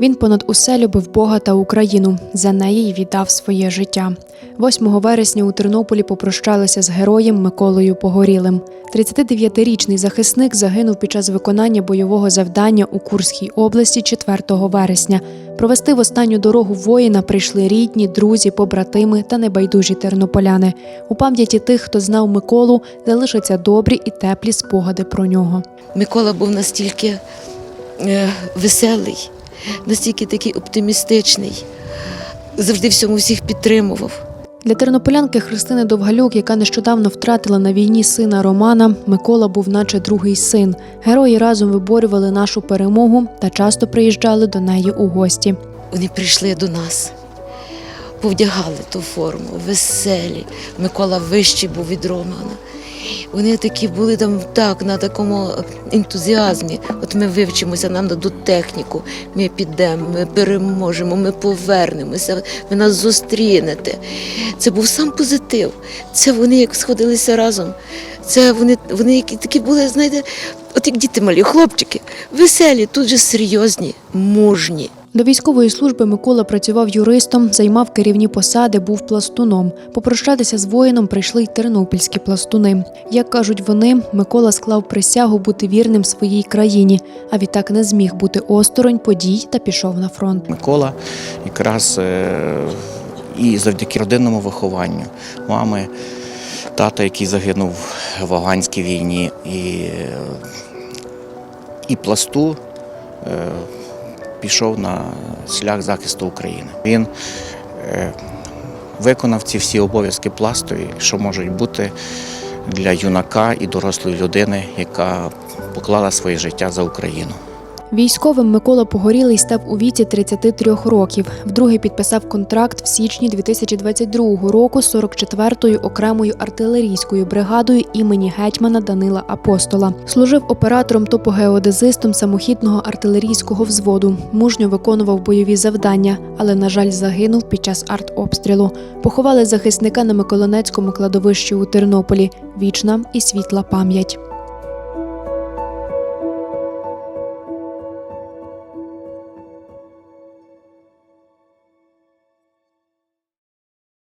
Він понад усе любив Бога та Україну. За неї й віддав своє життя. 8 вересня у Тернополі попрощалися з героєм Миколою Погорілим. 39-річний захисник загинув під час виконання бойового завдання у Курській області 4 вересня. Провести в останню дорогу воїна прийшли рідні, друзі, побратими та небайдужі тернополяни. У пам'яті тих, хто знав Миколу, залишаться добрі і теплі спогади про нього. Микола був настільки е, веселий, настільки такий оптимістичний, завжди всьому всіх підтримував. Для тернополянки Христини Довгалюк, яка нещодавно втратила на війні сина Романа, Микола був наче другий син. Герої разом виборювали нашу перемогу та часто приїжджали до неї у гості. Вони прийшли до нас, повдягали ту форму, веселі. Микола вищий був від Романа. Вони такі були там так, на такому ентузіазмі. От ми вивчимося, нам дадуть техніку, ми підемо, ми переможемо, ми повернемося, ви нас зустрінете. Це був сам позитив. Це вони як сходилися разом. Це вони, вони які такі були, знаєте, от як діти малі, хлопчики, веселі, тут же серйозні, мужні. До військової служби Микола працював юристом, займав керівні посади, був пластуном. Попрощатися з воїном прийшли й тернопільські пластуни. Як кажуть вони, Микола склав присягу бути вірним своїй країні, а відтак не зміг бути осторонь подій та пішов на фронт. Микола якраз е, і завдяки родинному вихованню мами, тата, який загинув в афганській війні, і, е, і пласту е, пішов на шлях захисту України. Він е, виконав ці всі обов'язки пластові, що можуть бути для юнака і дорослої людини, яка поклала своє життя за Україну. Військовим Микола Погорілий став у віці 33 років. Вдруге підписав контракт в січні 2022 року з 44-ю окремою артилерійською бригадою імені гетьмана Данила Апостола. Служив оператором топогеодезистом самохідного артилерійського взводу. Мужньо виконував бойові завдання, але, на жаль, загинув під час артобстрілу. Поховали захисника на Миколинецькому кладовищі у Тернополі. Вічна і світла пам'ять.